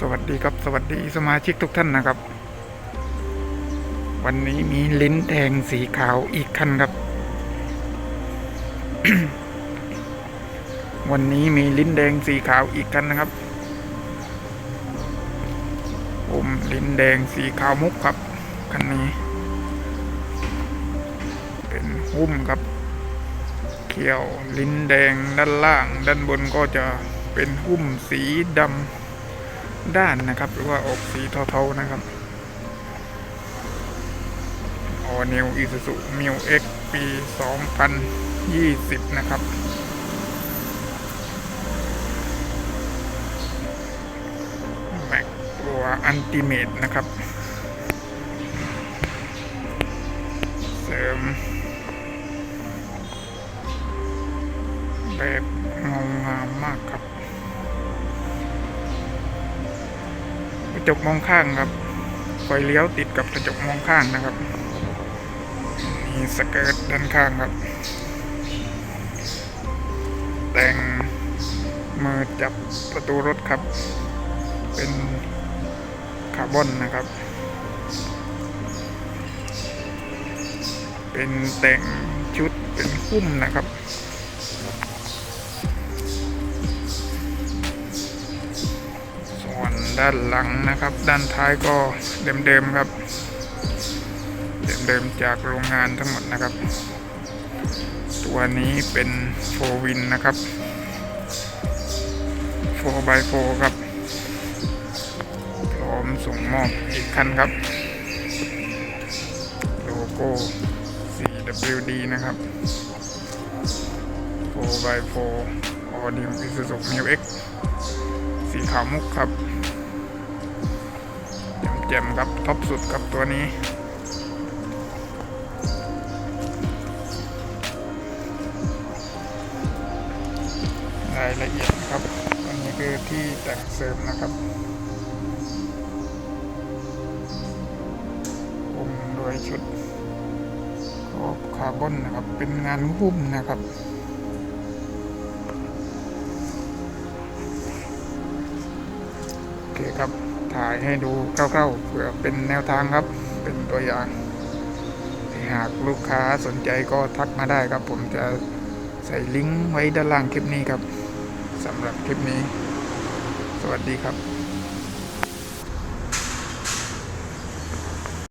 สวัสดีครับสวัสดีสมาชิกทุกท่านนะครับ วันนี้มีลิ้นแดงสีขาวอีกคันครับ วันนี้มีลิ้นแดงสีขาวอีกคันนะครับผมลิ้นแดงสีขาวมุกครับคันนี้ เป็นหุ้มครับเขียวลิ้นแดงด้านล่าง ด้านบนก็จะเป็นหุ้มสีดำ ด้านนะครับ หรือว่าออกสีเทาๆนะครับออนิวอิซูซุมิวเอ็กปี 2020 นะครับ แม็กตัวอันติเมตนะครับ เสริมแบบเงา ระจกมองข้างครับไฟเลี้ยวติดกับกระจกมองข้างนะครับมีสเกิร์ตด้านข้างครับ แต่งมือจับประตูรถครับ เป็นคาร์บอนนะครับ เป็นแต่งชุดเป็นหุ้มนะครับ ด้านหลังนะครับ ด้านท้ายก็เดิมๆครับ เดิมๆจากโรงงานทั้งหมดนะครับ ตัวนี้เป็นโฟวินนะครับ 4x4 ครับพร้อมส่งมอบอีกคันครับ โลโก้ CWD นะครับ 4x4 All New Isuzu New X สีขาวมุกครับ จ่มครับท็อปสุดครับตัวนี้ รายละเอียดนะครับอันนี้คือที่แต่งเสริมนะครับผมโดยชุดครอบคาร์บอนนะครับ เป็นงานหุ้มนะครับโอเคครับ ถ่ายให้ดูคร่าวๆเพื่อเป็นแนวทางครับ เป็นตัวอย่างหากลูกค้าสนใจก็ทักมาได้ครับ ผมจะใส่ลิงก์ไว้ด้านล่างคลิปนี้ครับสำหรับคลิปนี้ สวัสดีครับ